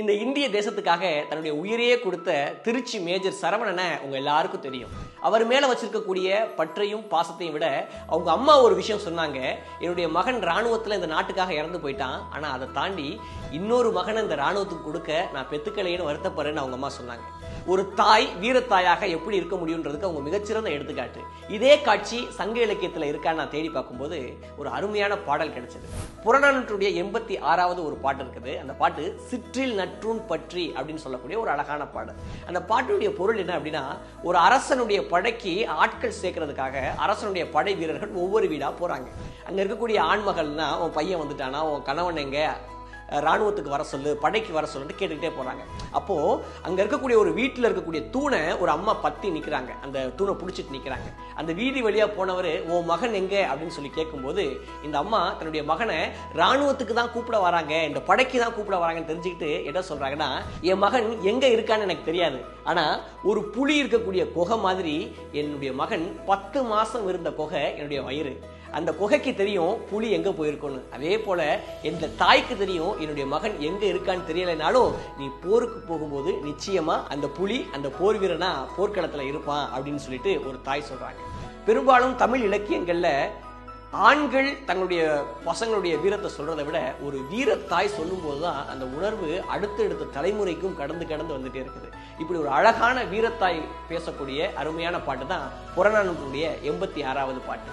இந்த இந்திய தேசத்துக்காக தன்னுடைய உயிரையே கொடுத்த திருச்சி மேஜர் சரவணனை உங்க எல்லாருக்கும் தெரியும். அவர் மேல வச்சிருக்கக்கூடிய பற்றையும் பாசத்தையும் விட அவங்க அம்மா ஒரு விஷயம் சொன்னாங்க. என்னுடைய மகன் ராணுவத்துல இந்த நாட்டுக்காக இறந்து போயிட்டான். ஆனா அதை தாண்டி இன்னொரு மகனை இந்த ராணுவத்துக்கு கொடுக்க நான் பெத்துக்கலையேன்னு வருத்தப்படுறேன்னு அவங்க அம்மா சொன்னாங்க. ஒரு தாய் வீரத்தாயாக எப்படி இருக்க முடியுன்றதுக்கு அவங்க மிகச்சிறந்த எடுத்துக்காட்டு. இதே காட்சி சங்க இலக்கியத்தில் இருக்கான்னு நான் தேடி பார்க்கும்போது ஒரு அருமையான பாடல் கிடைச்சது. புறநானூற்றுடைய எண்பத்தி ஆறாவது ஒரு பாட்டு இருக்குது. அந்த பாட்டு சிற்றில் நற்றூன் பற்றி அப்படின்னு சொல்லக்கூடிய ஒரு அழகான பாடல். அந்த பாட்டினுடைய பொருள் என்ன அப்படின்னா ஒரு அரசனுடைய படைக்கு ஆட்கள் சேர்க்கறதுக்காக அரசனுடைய படை வீரர்கள் ஒவ்வொரு வீடாக போறாங்க. அங்க இருக்கக்கூடிய ஆண்மகள்னா உன் பையன் வந்துட்டானா? உன் கணவன் எங்க? ராணுவத்துக்கு வர சொல்லு படைக்கு வர சொல்லுன்னு கேட்டுக்கிட்டே போகிறாங்க அப்போது அங்கே இருக்கக்கூடிய ஒரு வீட்டில் இருக்கக்கூடிய தூணை ஒரு அம்மா பற்றி நிற்கிறாங்க அந்த தூணை பிடிச்சிட்டு நிற்கிறாங்க அந்த வீதி வழியாக போனவர் உன் மகன் எங்கே? அப்படின்னு சொல்லி கேட்கும்போது இந்த அம்மா தன்னுடைய மகனை ராணுவத்துக்கு தான் கூப்பிட வராங்க இந்த படைக்கு தான் கூப்பிட வராங்கன்னு தெரிஞ்சுக்கிட்டு என்ன சொல்கிறாங்கன்னா என் மகன் எங்கே இருக்கான்னு எனக்கு தெரியாது. ஆனால் ஒரு புலி இருக்கக்கூடிய குகை மாதிரி என்னுடைய மகன் பத்து மாதம் இருந்த குகை என்னுடைய வயிறு. அந்த குகைக்கு தெரியும் புலி எங்க போயிருக்கும்னு. அதே போல எந்த தாய்க்கு தெரியும் என்னுடைய மகன் எங்க இருக்கான்னு தெரியலைனாலும் நீ போருக்கு போகும்போது நிச்சயமா அந்த புலி அந்த போர் வீரனா போர்க்களத்துல இருப்பான் அப்படின்னு சொல்லிட்டு ஒரு தாய் சொல்றாங்க. பெரும்பாலும் தமிழ் இலக்கியங்கள்ல ஆண்கள் தங்களுடைய பசங்களுடைய வீரத்தை சொல்றதை விட ஒரு வீரத்தாய் சொல்லும்போது தான் அந்த உணர்வு அடுத்தடுத்த தலைமுறைக்கும் கடந்து கடந்து வந்துட்டே இருக்குது. இப்படி ஒரு அழகான வீரத்தாய் பேசக்கூடிய அருமையான பாட்டு தான் புறநானூற்றுடைய எண்பத்தி ஆறாவது பாட்டு.